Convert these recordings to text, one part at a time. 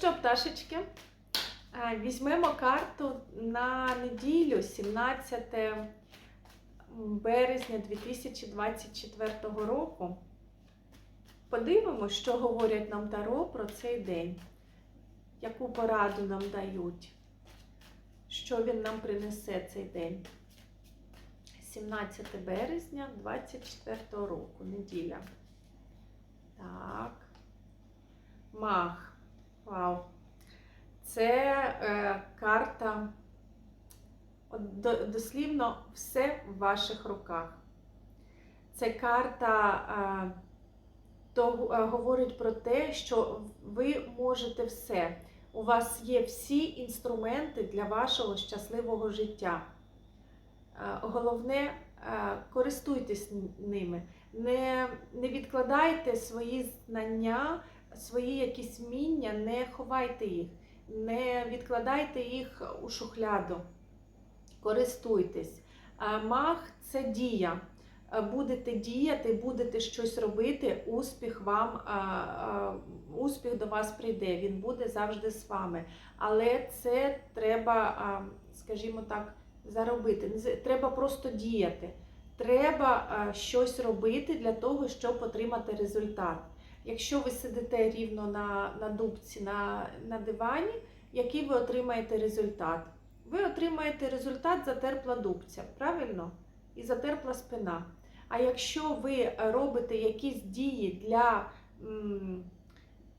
що, пташечки, е, візьмемо карту на неділю, 17 березня 2024 року. Подивимося, що говорять нам Таро про цей день, яку пораду нам дають, що він нам принесе цей день. 17 березня 2024 року, неділя. Так. Мах. Вау. Це е, карта. Дослівно все в ваших руках. Це карта е, то, е, говорить про те, що ви можете все. У вас є всі інструменти для вашого щасливого життя. Е, Головне, е, користуйтесь ними. Не, не відкладайте свої знання, свої якісь вміння, не ховайте їх, не відкладайте їх у шухляду. Користуйтесь. А Мах це дія. Е, Будете діяти, будете щось робити, успіх вам, а, успіх до вас прийде, він буде завжди з вами. Але це треба, скажімо так, заробити. Треба просто діяти. Треба щось робити для того, щоб отримати результат. Якщо ви сидите рівно на, на дубці, на, на дивані, який ви отримаєте результат? Ви отримаєте результат затерпла дубця, правильно? І затерпла спина. А якщо ви робите якісь дії для,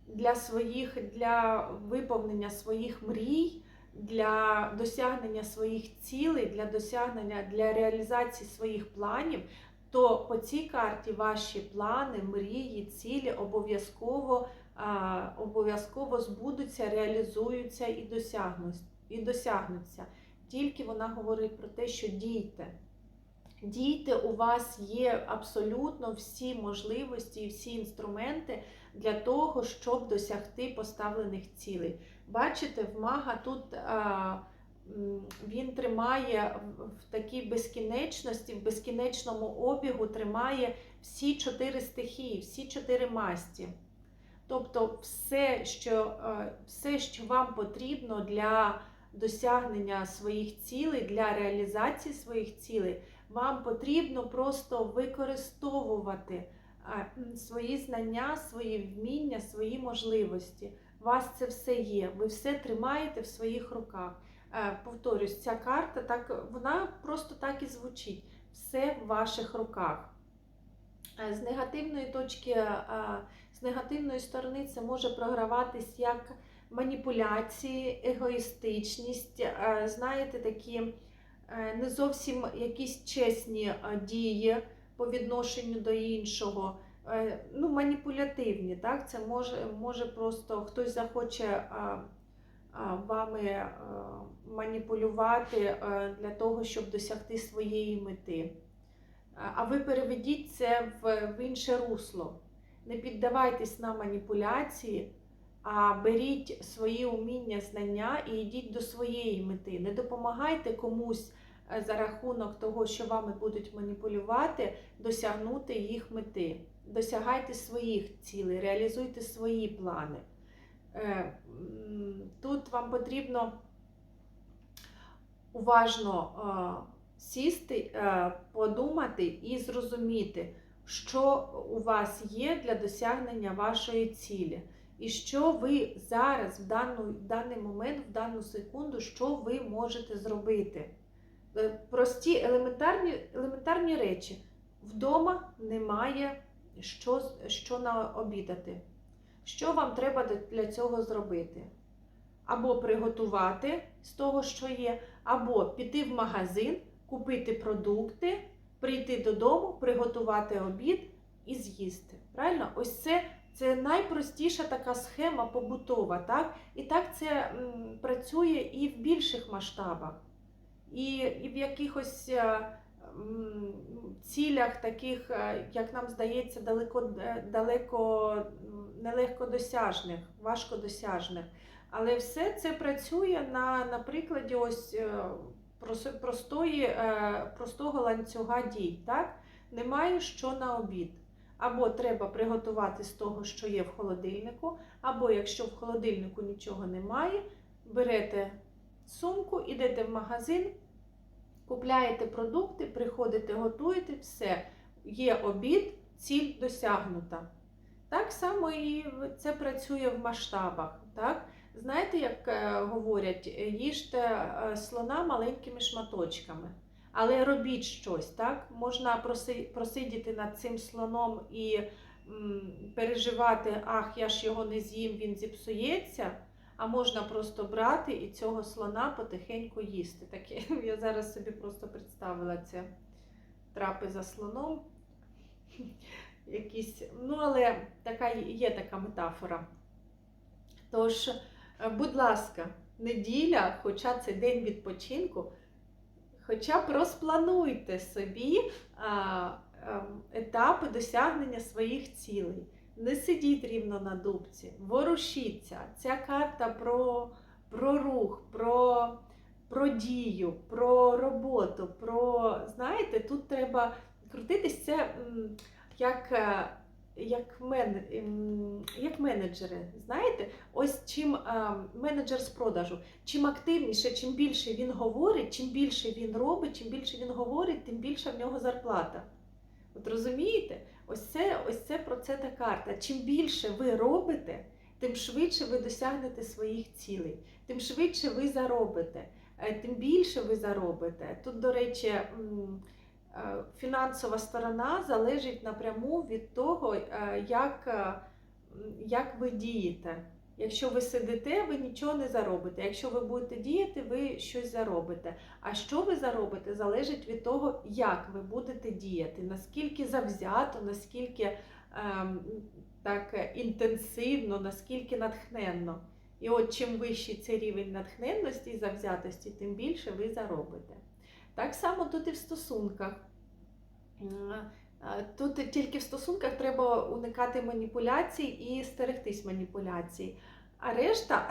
для своїх, для виповнення своїх мрій, для досягнення своїх цілей, для досягнення, для реалізації своїх планів, то по цій карті ваші плани, мрії, цілі обов'язково обов'язково збудуться, реалізуються і досягнуть, і досягнуться. Тільки вона говорить про те, що дійте. Дійте, у вас є абсолютно всі можливості і всі інструменти для того, щоб досягти поставлених цілей. Бачите, в мага тут а, він тримає в- такій безкінечності, в безкінечному обігу тримає всі чотири стихії, всі чотири масті. Тобто, все, що, е, все, що вам потрібно для досягнення своїх цілей, для реалізації своїх цілей, вам потрібно просто використовувати свої знання, свої вміння, свої можливості. У вас це все є. Ви все тримаєте в своїх руках. Е, Повторюсь, ця карта так, вона просто так і звучить. Все в ваших руках. Е, З негативної точки, е, з негативної сторони це може програватись як маніпуляції, егоїстичність, знаєте, такі не зовсім якісь чесні дії по відношенню до іншого. Ну, маніпулятивні, так? Це може, може просто хтось захоче вами е, маніпулювати е, для того, щоб досягти своєї мети. А- А ви переведіть це в, інше русло. Не піддавайтесь на маніпуляції, а беріть свої уміння, знання і йдіть до своєї мети. Не допомагайте комусь е, за рахунок того, що вами будуть маніпулювати, досягнути їх мети. Досягайте своїх цілей, реалізуйте свої плани. Е, Тут вам потрібно уважно е, сісти, е, подумати і зрозуміти, що у вас є для досягнення вашої цілі. І що ви зараз, в, дану, в даний момент, в дану секунду, що ви можете зробити. Прості елементарні, елементарні речі. Вдома немає що, що наобідати. Що вам треба для цього зробити? Або приготувати з того, що є, або піти в магазин, купити продукти, прийти додому, приготувати обід і з'їсти. Правильно? Ось це, це найпростіша така схема побутова. Так? І так це м, працює і в більших масштабах, і, і в якихось е, цілях, таких, е, як нам здається, далеко, е, далеко м, нелегко досяжних, важко досяжних. Але все це працює на, на прикладі ось е, простої, е, простого ланцюга дій. Так? Немає що на обід. Або треба приготувати з того, що є в холодильнику, або якщо в холодильнику нічого немає, берете сумку, йдете в магазин, купляєте продукти, приходите, готуєте, все. Є обід, ціль досягнута. Так само і це працює в масштабах. Так? Знаєте, як е, говорять, е, їжте е, слона маленькими шматочками. Але робіть щось, так? Можна просидіти над цим слоном і переживати, ах, я ж його не з'їм, він зіпсується. А можна просто брати і цього слона потихеньку їсти. Таке я зараз собі просто представила це трапеза слоном. Якісь, ну, але така є така метафора. Тож, е, будь ласка, неділя, хоча це день відпочинку, хоча б розплануйте собі ем, етапи досягнення своїх цілей. Не сидіть рівно на дубці, ворушіться. Ця карта про, про рух, про, про дію, про роботу, про знаєте, тут треба крутитись це як, е, як, мен, як менеджери. Знаєте, ось чим е, менеджер з продажу, чим активніше, чим більше він говорить, чим більше він робить, чим більше він говорить, тим більша в нього зарплата. От розумієте? Ось це, ось це про це та карта. Чим більше ви робите, тим швидше ви досягнете своїх цілей, тим швидше ви заробите, е, тим більше ви заробите. Тут, до речі, фінансова сторона залежить напряму від того, е, як, е, як ви дієте. Якщо ви сидите, ви нічого не заробите. Якщо ви будете діяти, ви щось заробите. А що ви заробите, залежить від того, як ви будете діяти, наскільки завзято, наскільки ем, так е, інтенсивно, наскільки натхненно. І от чим вищий цей рівень натхненності і завзятості, тим більше ви заробите. Так само тут і в стосунках. Тут тільки в стосунках треба уникати маніпуляцій і стерегтись маніпуляцій. А решта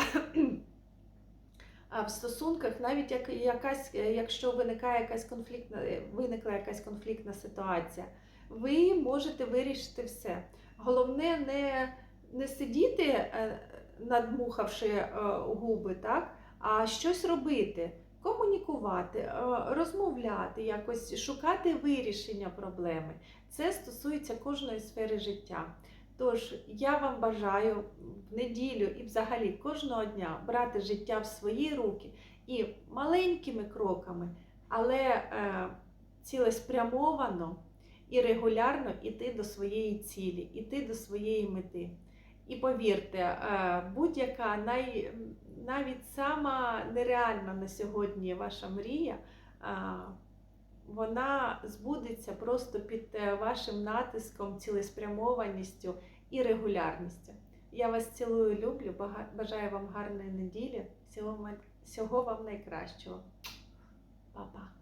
в стосунках, навіть як якась, е, якщо виникає якась конфліктна, е, виникла якась конфліктна ситуація, ви можете вирішити все. Головне не, не сидіти, е, надмухавши губи, так? а щось робити, комунікувати, е, розмовляти, якось шукати вирішення проблеми. Це стосується кожної сфери життя. Тож я вам бажаю в неділю і взагалі кожного дня брати життя в свої руки і маленькими кроками, але е, цілеспрямовано і регулярно йти до своєї цілі, йти до своєї мети. І повірте, е, будь-яка най, навіть сама нереальна на сьогодні ваша мрія. е, вона збудеться просто під е, вашим натиском, цілеспрямованістю і регулярністю. Я вас цілую, люблю, бажаю вам гарної неділі, всього, всього вам найкращого. Па-па!